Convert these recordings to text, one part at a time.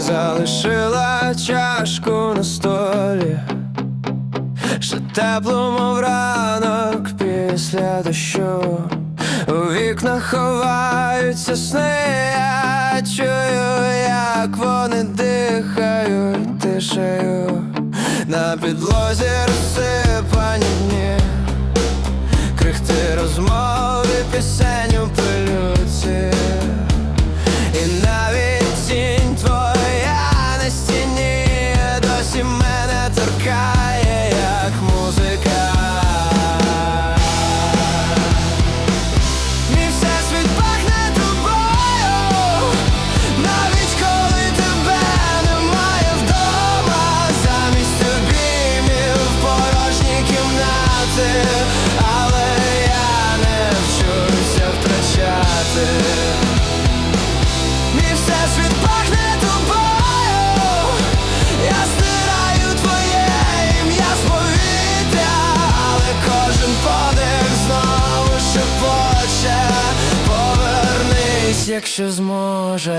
залишила чашку на столі, Ще тепло, мов ранок після дощу, у вікнах ховаються сни, я чую, як вони дихають тишею, на підлозі розсипають Дивись, якщо зможеш.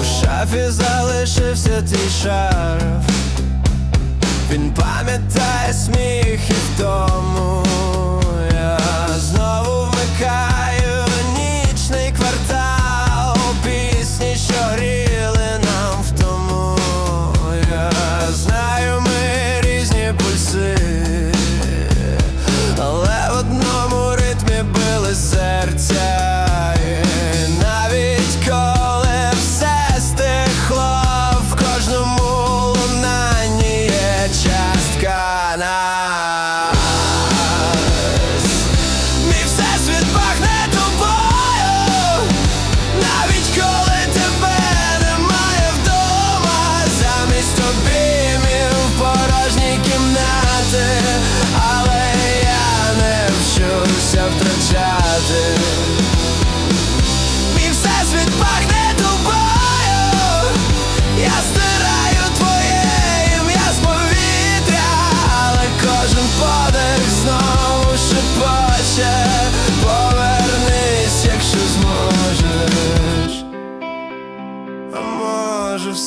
У шафі залишився твій шарф Він пам'ятає сміх і вдох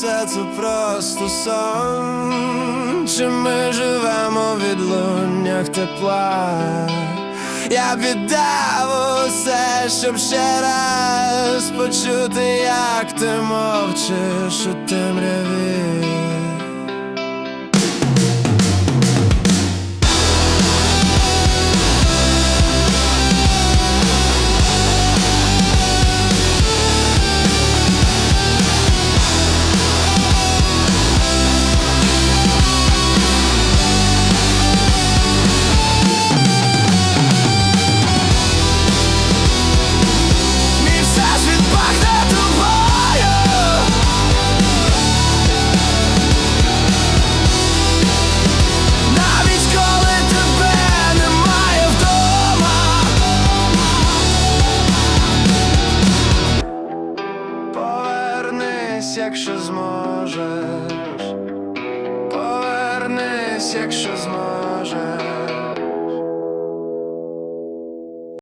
все це просто сон, чи ми живемо від лунях тепла? Я віддав усе, щоб ще раз почути, як ти мовчиш у темряві колись, якщо зможе.